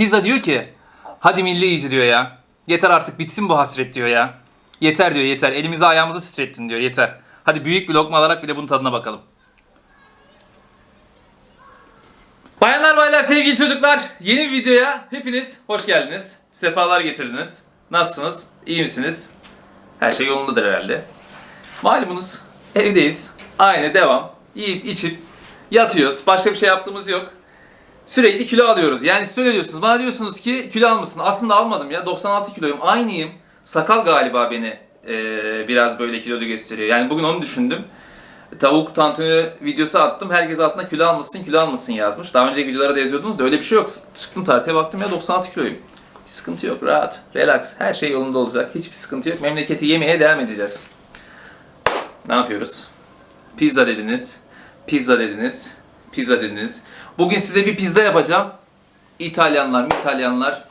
Pizza diyor ki hadi milli yiyici diyor ya. Yeter artık bitsin bu hasret diyor ya. Yeter diyor yeter. Elimizi ayağımızı titrettin diyor yeter. Hadi büyük bir lokma alarak bir de bunun tadına bakalım. Bayanlar baylar sevgili çocuklar yeni bir videoya hepiniz hoş geldiniz. Sefalar getirdiniz. Nasılsınız? İyi misiniz? Her şey yolundadır herhalde. Malumunuz evdeyiz. Aynı devam. Yiyip içip yatıyoruz. Başka bir şey yaptığımız yok. Sürekli kilo alıyoruz. Yani siz öyle diyorsunuz. Bana diyorsunuz ki kilo almışsın. Aslında almadım ya. 96 kiloyum. Aynıyım. Sakal galiba beni eee, biraz böyle kilolu gösteriyor. Yani bugün onu düşündüm. Tavuk tantuni videosu attım. Herkes altına kilo almışsın, kilo almışsın yazmış. Daha önceki videolara da yazıyordunuz da öyle bir şey yok. Çıktım tartıya baktım ya 96 kiloyum. Bir sıkıntı yok. Rahat, relax. Her şey yolunda olacak. Hiçbir sıkıntı yok. Memleketi yemeye devam edeceğiz. Ne yapıyoruz? Pizza dediniz. Pizza dediniz. Pizza dediniz. Bugün size bir pizza yapacağım. İtalyanlar, İtalyanlar.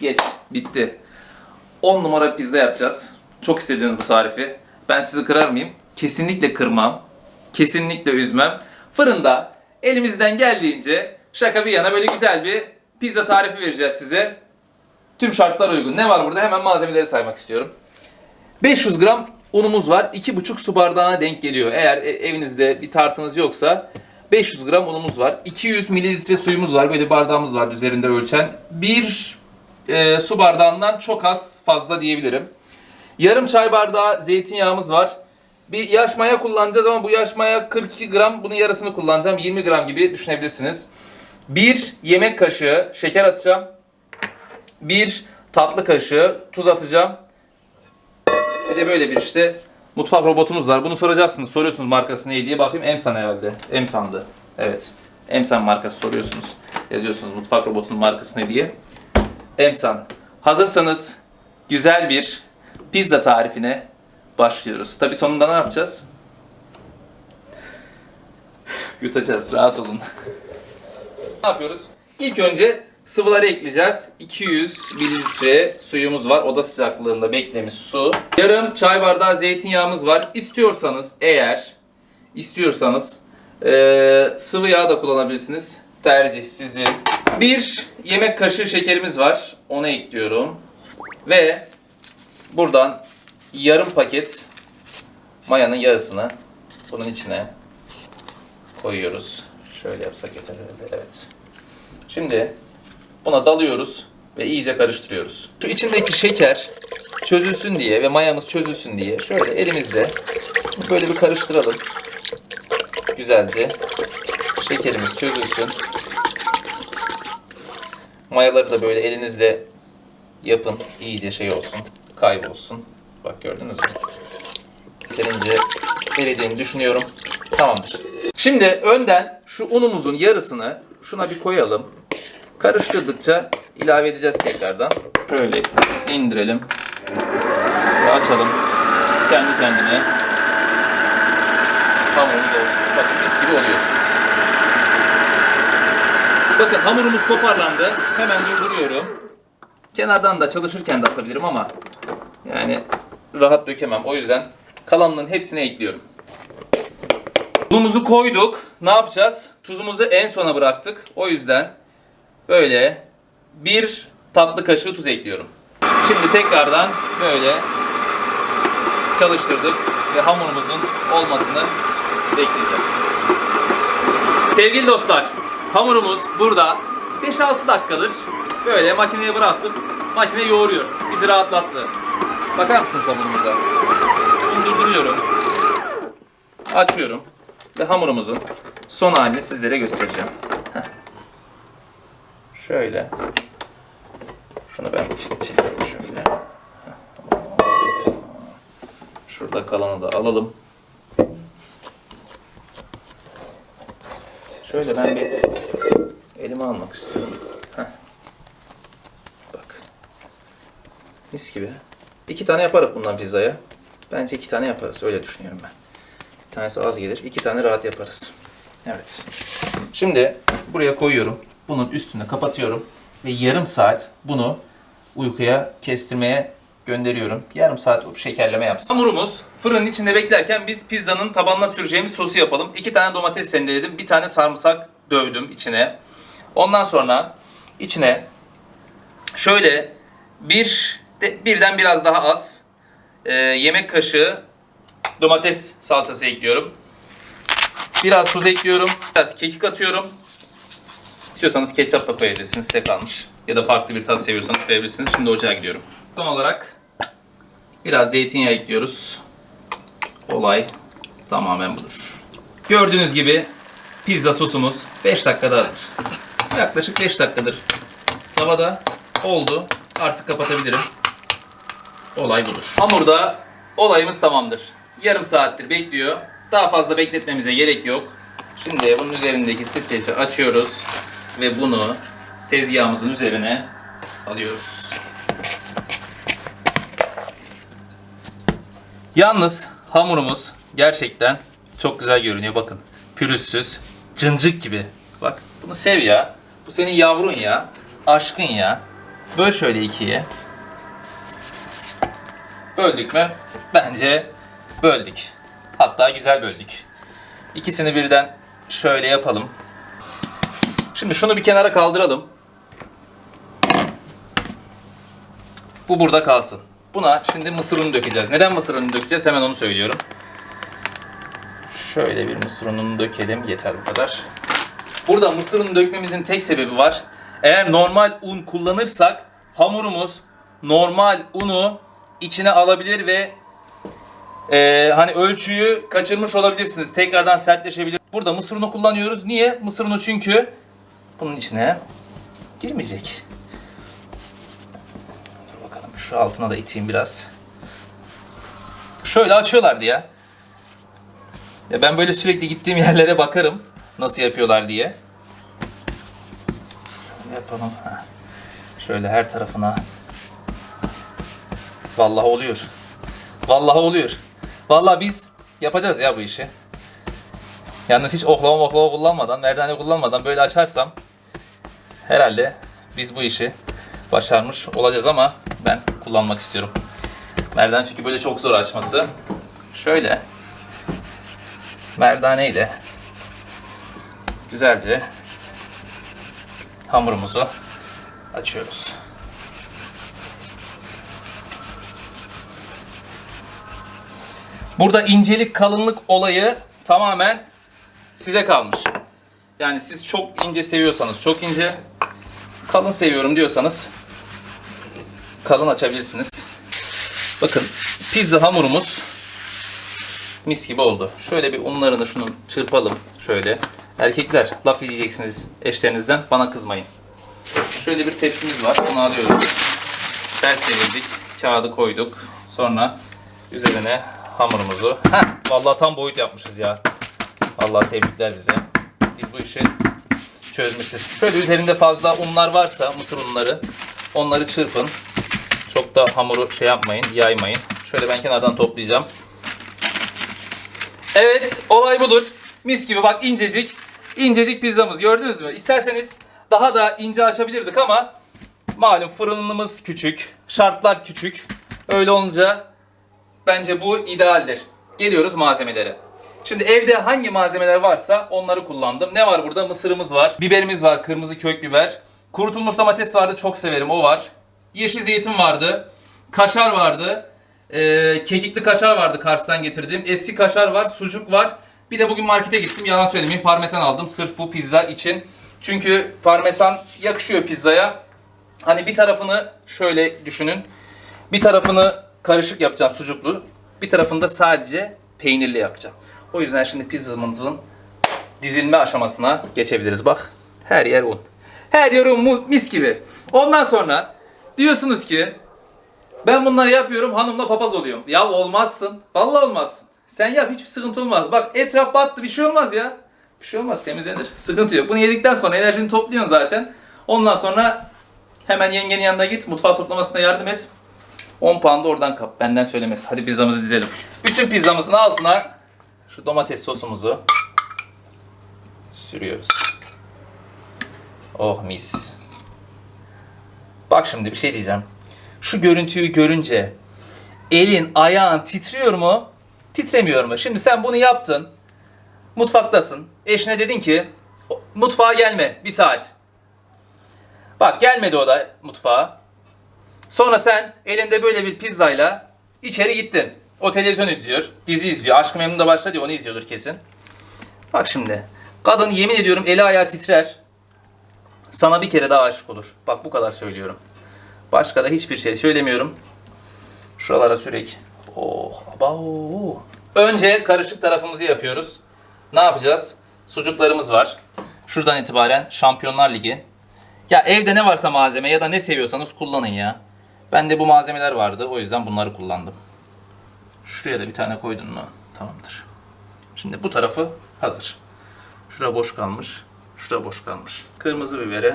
Geç. Bitti. 10 numara pizza yapacağız. Çok istediğiniz bu tarifi. Ben sizi kırar mıyım? Kesinlikle kırmam. Kesinlikle üzmem. Fırında elimizden geldiğince şaka bir yana böyle güzel bir pizza tarifi vereceğiz size. Tüm şartlar uygun. Ne var burada? Hemen malzemeleri saymak istiyorum. 500 gram unumuz var. 2,5 su bardağına denk geliyor. Eğer e- evinizde bir tartınız yoksa 500 gram unumuz var. 200 mililitre suyumuz var. Böyle bardağımız var üzerinde ölçen. Bir e, su bardağından çok az fazla diyebilirim. Yarım çay bardağı zeytinyağımız var. Bir yaş maya kullanacağız ama bu yaş maya 42 gram. Bunun yarısını kullanacağım. 20 gram gibi düşünebilirsiniz. Bir yemek kaşığı şeker atacağım. Bir tatlı kaşığı tuz atacağım. Bir de böyle bir işte mutfak robotumuz var. Bunu soracaksınız. Soruyorsunuz markası ne diye. Bakayım Emsan herhalde. Emsan'dı. Evet. Emsan markası soruyorsunuz. Yazıyorsunuz mutfak robotunun markası ne diye. Emsan. Hazırsanız güzel bir pizza tarifine başlıyoruz. Tabi sonunda ne yapacağız? Yutacağız. Rahat olun. ne yapıyoruz? İlk önce sıvıları ekleyeceğiz. 200 mililitre suyumuz var. Oda sıcaklığında beklemiş su. Yarım çay bardağı zeytinyağımız var. İstiyorsanız eğer istiyorsanız eee, sıvı yağ da kullanabilirsiniz. Tercih sizin. Bir yemek kaşığı şekerimiz var. Onu ekliyorum. Ve buradan yarım paket mayanın yarısını bunun içine koyuyoruz. Şöyle yapsak yeter. Evet. Şimdi buna dalıyoruz ve iyice karıştırıyoruz. Şu içindeki şeker çözülsün diye ve mayamız çözülsün diye şöyle elimizle böyle bir karıştıralım. Güzelce. Şekerimiz çözülsün. Mayaları da böyle elinizle yapın. iyice şey olsun. Kaybolsun. Bak gördünüz mü? Yeterince erediğini düşünüyorum. Tamamdır. Şimdi önden şu unumuzun yarısını şuna bir koyalım. Karıştırdıkça ilave edeceğiz tekrardan. Şöyle indirelim. Ve açalım. Kendi kendine hamurumuz olsun. Bakın mis gibi oluyor. Bakın hamurumuz toparlandı. Hemen durduruyorum. Kenardan da çalışırken de atabilirim ama yani rahat dökemem. O yüzden kalanının hepsini ekliyorum. Unumuzu koyduk. Ne yapacağız? Tuzumuzu en sona bıraktık. O yüzden böyle bir tatlı kaşığı tuz ekliyorum. Şimdi tekrardan böyle çalıştırdık ve hamurumuzun olmasını bekleyeceğiz. Sevgili dostlar, hamurumuz burada 5-6 dakikadır böyle makineye bıraktık. Makine yoğuruyor. Bizi rahatlattı. Bakar mısınız hamurumuza? Durduruyorum. Açıyorum. Ve hamurumuzun son halini sizlere göstereceğim. Heh. Şöyle. Şunu ben çek çekeyim şöyle. Şurada kalanı da alalım. Şöyle ben bir elime almak istiyorum. Heh. Bak. Mis gibi. İki tane yaparız bundan pizzaya. Bence iki tane yaparız. Öyle düşünüyorum ben. Bir tanesi az gelir. iki tane rahat yaparız. Evet. Şimdi buraya koyuyorum. Bunun üstünü kapatıyorum. Ve yarım saat bunu uykuya kestirmeye gönderiyorum. Yarım saat şekerleme yapsın. Hamurumuz fırının içinde beklerken biz pizzanın tabanına süreceğimiz sosu yapalım. İki tane domates rendeledim. Bir tane sarımsak dövdüm içine. Ondan sonra içine şöyle bir de, birden biraz daha az e, yemek kaşığı domates salçası ekliyorum. Biraz tuz ekliyorum. Biraz kekik atıyorum. İstiyorsanız ketçap da koyabilirsiniz. Size kalmış. Ya da farklı bir tat seviyorsanız koyabilirsiniz. Şimdi ocağa gidiyorum. Son olarak biraz zeytinyağı ekliyoruz. Olay tamamen budur. Gördüğünüz gibi pizza sosumuz 5 dakikada hazır. Yaklaşık 5 dakikadır tavada oldu. Artık kapatabilirim. Olay budur. Hamurda olayımız tamamdır. Yarım saattir bekliyor. Daha fazla bekletmemize gerek yok. Şimdi bunun üzerindeki streçi açıyoruz ve bunu tezgahımızın üzerine alıyoruz. Yalnız hamurumuz gerçekten çok güzel görünüyor. Bakın pürüzsüz, cıncık gibi. Bak bunu sev ya. Bu senin yavrun ya. Aşkın ya. Böl şöyle ikiye. Böldük mü? Bence böldük. Hatta güzel böldük. İkisini birden şöyle yapalım. Şimdi şunu bir kenara kaldıralım. Bu burada kalsın. Buna şimdi mısır unu dökeceğiz. Neden mısır unu dökeceğiz? Hemen onu söylüyorum. Şöyle bir mısır ununu dökelim. Yeter bu kadar. Burada mısır unu dökmemizin tek sebebi var. Eğer normal un kullanırsak hamurumuz normal unu içine alabilir ve e, hani ölçüyü kaçırmış olabilirsiniz. Tekrardan sertleşebilir. Burada mısır unu kullanıyoruz. Niye? Mısır unu çünkü bunun içine girmeyecek. Dur bakalım şu altına da iteyim biraz. Şöyle açıyorlardı ya. Ya ben böyle sürekli gittiğim yerlere bakarım nasıl yapıyorlar diye. Şöyle yapalım. Şöyle her tarafına. Vallahi oluyor. Vallahi oluyor. Vallahi biz yapacağız ya bu işi. Yalnız hiç oklava oklava kullanmadan, merdane kullanmadan böyle açarsam herhalde biz bu işi başarmış olacağız ama ben kullanmak istiyorum. Merdan çünkü böyle çok zor açması. Şöyle merdane ile güzelce hamurumuzu açıyoruz. Burada incelik kalınlık olayı tamamen size kalmış. Yani siz çok ince seviyorsanız çok ince, kalın seviyorum diyorsanız kalın açabilirsiniz. Bakın pizza hamurumuz mis gibi oldu. Şöyle bir unlarını şunu çırpalım şöyle. Erkekler laf yiyeceksiniz eşlerinizden bana kızmayın. Şöyle bir tepsimiz var. Bunu alıyoruz. Ters çevirdik. Kağıdı koyduk. Sonra üzerine hamurumuzu. Heh, vallahi tam boyut yapmışız ya. Vallahi tebrikler bize. Biz bu işi çözmüşüz. Şöyle üzerinde fazla unlar varsa mısır unları onları çırpın. Çok da hamuru şey yapmayın, yaymayın. Şöyle ben kenardan toplayacağım. Evet, olay budur. Mis gibi bak incecik. incecik pizzamız gördünüz mü? İsterseniz daha da ince açabilirdik ama malum fırınımız küçük, şartlar küçük. Öyle olunca bence bu idealdir. Geliyoruz malzemelere. Şimdi evde hangi malzemeler varsa onları kullandım. Ne var burada? Mısırımız var, biberimiz var, kırmızı kök biber. Kurutulmuş domates vardı, çok severim, o var. Yeşil zeytin vardı, kaşar vardı, ee, kekikli kaşar vardı Kars'tan getirdiğim. Eski kaşar var, sucuk var. Bir de bugün markete gittim, yalan söylemeyeyim, parmesan aldım sırf bu pizza için. Çünkü parmesan yakışıyor pizzaya. Hani bir tarafını şöyle düşünün. Bir tarafını karışık yapacağım sucuklu. Bir tarafını da sadece peynirli yapacağım. O yüzden şimdi pizzamızın dizilme aşamasına geçebiliriz. Bak her yer un. Her yer un mis gibi. Ondan sonra diyorsunuz ki ben bunları yapıyorum hanımla papaz oluyorum. Ya olmazsın. Vallahi olmazsın. Sen yap hiçbir sıkıntı olmaz. Bak etraf battı bir şey olmaz ya. Bir şey olmaz temizlenir. Sıkıntı yok. Bunu yedikten sonra enerjini topluyorsun zaten. Ondan sonra hemen yengenin yanına git. Mutfağı toplamasına yardım et. 10 puan da oradan kap. Benden söylemesi. Hadi pizzamızı dizelim. Bütün pizzamızın altına şu domates sosumuzu sürüyoruz. Oh mis. Bak şimdi bir şey diyeceğim. Şu görüntüyü görünce elin ayağın titriyor mu? Titremiyor mu? Şimdi sen bunu yaptın. Mutfaktasın. Eşine dedin ki mutfağa gelme bir saat. Bak gelmedi o da mutfağa. Sonra sen elinde böyle bir pizzayla içeri gittin. O televizyon izliyor, dizi izliyor. Aşkı Memnun'da başladı ya onu izliyordur kesin. Bak şimdi. Kadın yemin ediyorum eli ayağı titrer. Sana bir kere daha aşık olur. Bak bu kadar söylüyorum. Başka da hiçbir şey söylemiyorum. Şuralara sürek. Oh, abo. Önce karışık tarafımızı yapıyoruz. Ne yapacağız? Sucuklarımız var. Şuradan itibaren Şampiyonlar Ligi. Ya evde ne varsa malzeme ya da ne seviyorsanız kullanın ya. Bende bu malzemeler vardı. O yüzden bunları kullandım. Şuraya da bir tane koydun mu? Tamamdır. Şimdi bu tarafı hazır. Şura boş kalmış. Şura boş kalmış. Kırmızı biberi.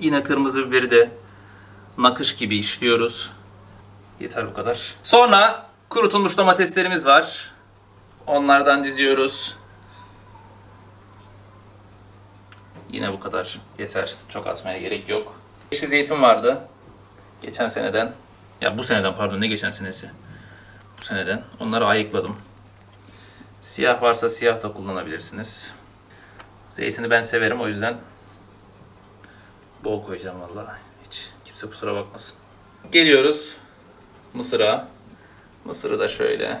Yine kırmızı biberi de nakış gibi işliyoruz. Yeter bu kadar. Sonra kurutulmuş domateslerimiz var. Onlardan diziyoruz. Yine bu kadar. Yeter. Çok atmaya gerek yok. Yeşil zeytin vardı. Geçen seneden. Ya bu seneden pardon ne geçen senesi. Bu seneden. Onları ayıkladım. Siyah varsa siyah da kullanabilirsiniz. Zeytini ben severim o yüzden bol koyacağım vallahi. Hiç kimse kusura bakmasın. Geliyoruz mısıra. Mısırı da şöyle.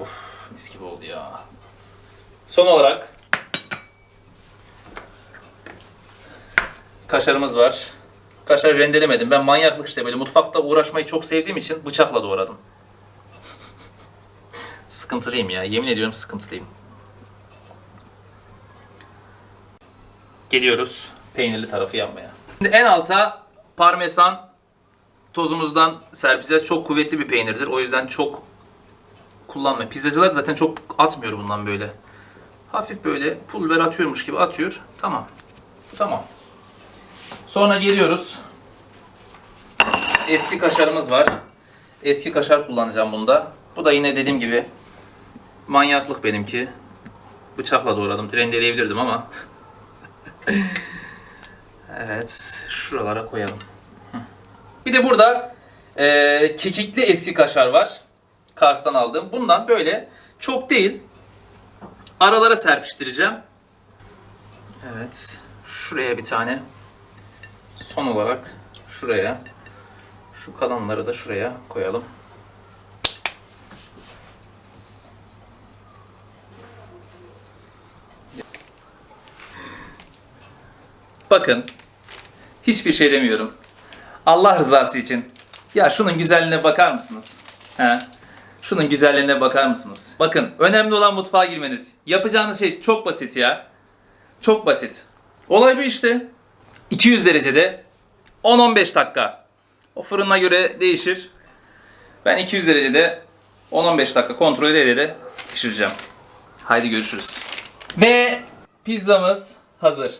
Of mis gibi oldu ya. Son olarak kaşarımız var. Kaşar rendelemedim. Ben manyaklık işte böyle mutfakta uğraşmayı çok sevdiğim için bıçakla doğradım. Sıkıntılıyım ya. Yemin ediyorum sıkıntılıyım. Geliyoruz peynirli tarafı yapmaya. Şimdi en alta parmesan tozumuzdan serpeceğiz. Çok kuvvetli bir peynirdir. O yüzden çok kullanmayın. Pizzacılar zaten çok atmıyor bundan böyle. Hafif böyle pul biber atıyormuş gibi atıyor. Tamam. Bu tamam. Sonra geliyoruz. Eski kaşarımız var. Eski kaşar kullanacağım bunda. Bu da yine dediğim gibi manyaklık benimki. Bıçakla doğradım. Rendeleyebilirdim ama. evet. Şuralara koyalım. Bir de burada eee, kekikli eski kaşar var. Kars'tan aldım. Bundan böyle çok değil. Aralara serpiştireceğim. Evet. Şuraya bir tane. Son olarak şuraya. Şu kalanları da şuraya koyalım. Bakın. Hiçbir şey demiyorum. Allah rızası için. Ya şunun güzelliğine bakar mısınız? He? Şunun güzelliğine bakar mısınız? Bakın önemli olan mutfağa girmeniz. Yapacağınız şey çok basit ya. Çok basit. Olay bu işte. 200 derecede 10-15 dakika. O fırına göre değişir. Ben 200 derecede 10-15 dakika kontrol ede pişireceğim. Haydi görüşürüz. Ve pizzamız hazır.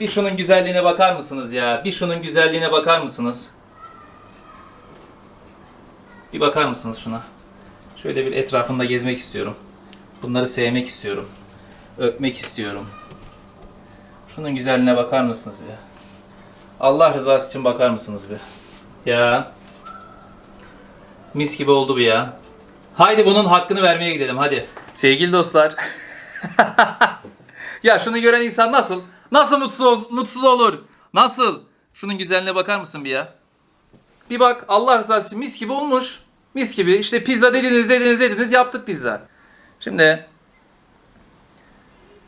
Bir şunun güzelliğine bakar mısınız ya? Bir şunun güzelliğine bakar mısınız? Bir bakar mısınız şuna? Şöyle bir etrafında gezmek istiyorum. Bunları sevmek istiyorum. Öpmek istiyorum. Şunun güzelliğine bakar mısınız ya? Allah rızası için bakar mısınız bir? Ya. Mis gibi oldu bu ya. Haydi bunun hakkını vermeye gidelim hadi. Sevgili dostlar. ya şunu gören insan nasıl? Nasıl mutsuz, mutsuz olur? Nasıl? Şunun güzelliğine bakar mısın bir ya? Bir bak Allah rızası için mis gibi olmuş. Mis gibi. İşte pizza dediniz dediniz dediniz yaptık pizza. Şimdi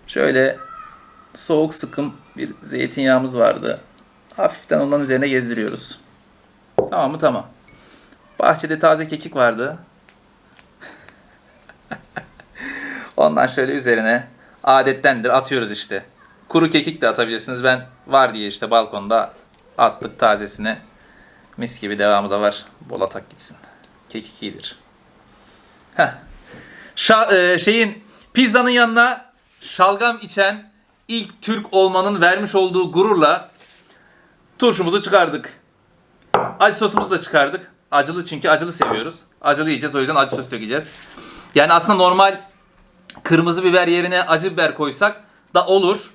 şöyle soğuk sıkım bir zeytinyağımız vardı. Hafiften ondan üzerine gezdiriyoruz. Tamam mı? Tamam. Bahçede taze kekik vardı. Ondan şöyle üzerine adettendir atıyoruz işte. Kuru kekik de atabilirsiniz. Ben var diye işte balkonda attık tazesine. Mis gibi devamı da var. Bol atak gitsin. Kekik iyidir. Şa- e, şeyin pizzanın yanına şalgam içen ilk Türk olmanın vermiş olduğu gururla turşumuzu çıkardık. Acı sosumuzu da çıkardık. Acılı çünkü acılı seviyoruz. Acılı yiyeceğiz o yüzden acı sos dökeceğiz. Yani aslında normal kırmızı biber yerine acı biber koysak da olur.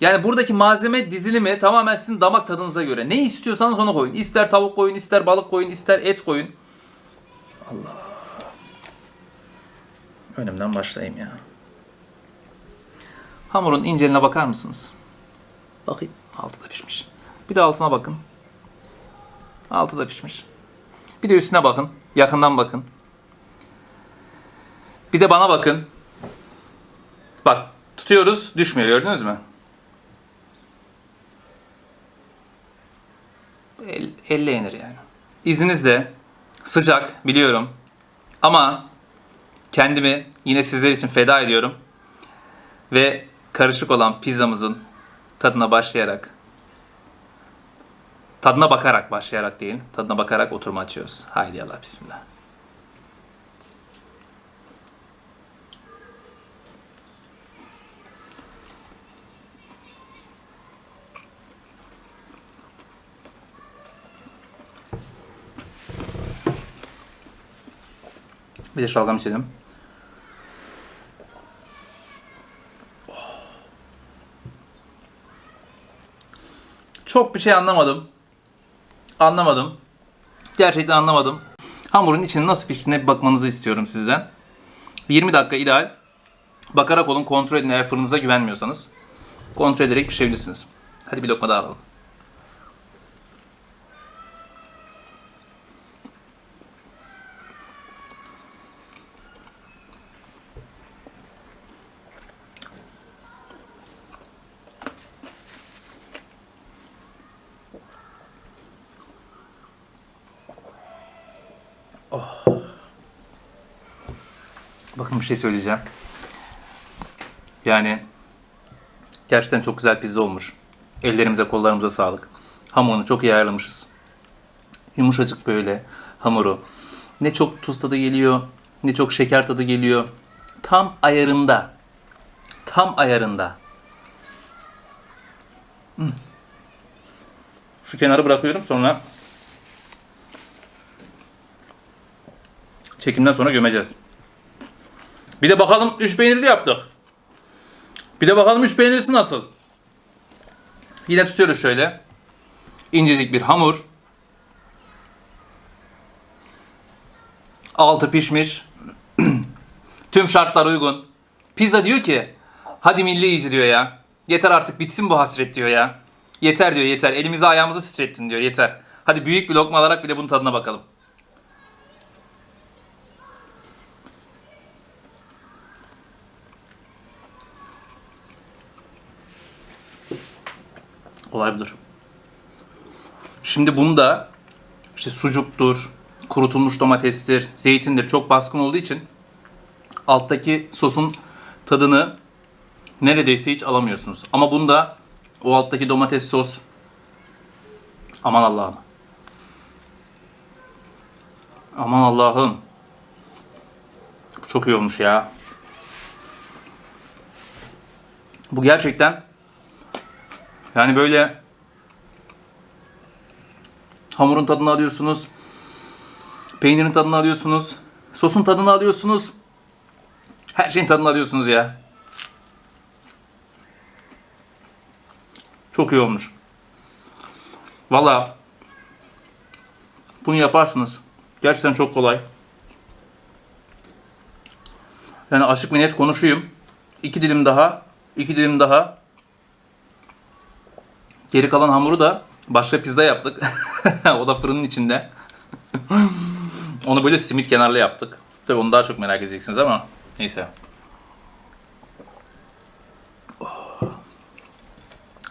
Yani buradaki malzeme dizilimi tamamen sizin damak tadınıza göre. Ne istiyorsanız onu koyun. İster tavuk koyun, ister balık koyun, ister et koyun. Allah. Önümden başlayayım ya. Hamurun inceliğine bakar mısınız? Bakayım. Altı da pişmiş. Bir de altına bakın. Altı da pişmiş. Bir de üstüne bakın. Yakından bakın. Bir de bana bakın. Bak tutuyoruz düşmüyor gördünüz mü? El, elle yenir yani. İzninizle sıcak biliyorum. Ama kendimi yine sizler için feda ediyorum. Ve karışık olan pizzamızın tadına başlayarak tadına bakarak başlayarak değil, tadına bakarak oturma açıyoruz. Haydi Allah bismillah. Bir de şalgam içelim. Çok bir şey anlamadım. Anlamadım. Gerçekten anlamadım. Hamurun içinin nasıl piştiğine bir bakmanızı istiyorum sizden. 20 dakika ideal. Bakarak olun, kontrol edin eğer fırınıza güvenmiyorsanız. Kontrol ederek pişirebilirsiniz. Hadi bir lokma daha alalım. Bakın bir şey söyleyeceğim. Yani gerçekten çok güzel pizza olmuş. Ellerimize kollarımıza sağlık. Hamurunu çok iyi ayarlamışız. Yumuşacık böyle hamuru. Ne çok tuz tadı geliyor, ne çok şeker tadı geliyor. Tam ayarında. Tam ayarında. Hmm. Şu kenarı bırakıyorum sonra çekimden sonra gömeceğiz. Bir de bakalım üç peynirli yaptık. Bir de bakalım üç peynirlisi nasıl? Yine tutuyoruz şöyle. İncecik bir hamur. Altı pişmiş. Tüm şartlar uygun. Pizza diyor ki hadi milli yiyici diyor ya. Yeter artık bitsin bu hasret diyor ya. Yeter diyor yeter. Elimizi ayağımızı titrettin diyor yeter. Hadi büyük bir lokma alarak bir de bunun tadına bakalım. Olay budur. Şimdi bunu da işte sucuktur, kurutulmuş domatestir, zeytindir çok baskın olduğu için alttaki sosun tadını neredeyse hiç alamıyorsunuz. Ama bunda o alttaki domates sos aman Allah'ım. Aman Allah'ım. Çok iyi olmuş ya. Bu gerçekten yani böyle hamurun tadını alıyorsunuz. Peynirin tadını alıyorsunuz. Sosun tadını alıyorsunuz. Her şeyin tadını alıyorsunuz ya. Çok iyi olmuş. Valla bunu yaparsınız. Gerçekten çok kolay. Yani açık ve net konuşayım. İki dilim daha, iki dilim daha. Geri kalan hamuru da başka pizza yaptık. o da fırının içinde. onu böyle simit kenarlı yaptık. Tabii onu daha çok merak edeceksiniz ama neyse.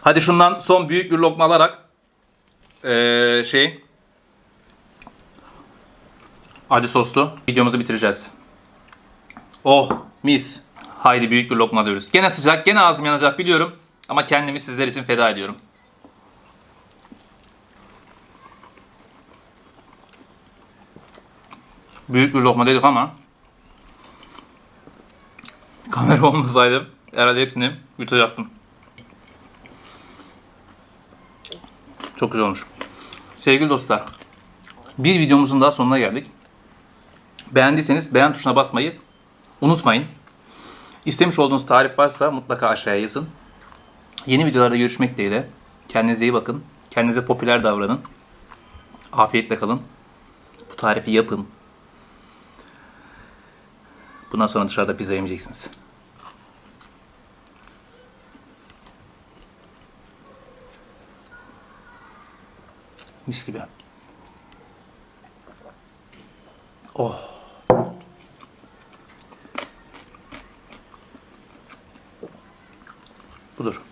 Hadi şundan son büyük bir lokma alarak ee, şey acı soslu videomuzu bitireceğiz. Oh mis. Haydi büyük bir lokma diyoruz. Gene sıcak, gene ağzım yanacak biliyorum. Ama kendimi sizler için feda ediyorum. Büyük bir lokma dedik ama kamera olmasaydı herhalde hepsini yutacaktım. Çok güzel olmuş. Sevgili dostlar, bir videomuzun daha sonuna geldik. Beğendiyseniz beğen tuşuna basmayı unutmayın. İstemiş olduğunuz tarif varsa mutlaka aşağıya yazın. Yeni videolarda görüşmek dileğiyle. Kendinize iyi bakın. Kendinize popüler davranın. Afiyetle kalın. Bu tarifi yapın. Bundan sonra dışarıda pizza yemeyeceksiniz. Mis gibi. Oh. Budur.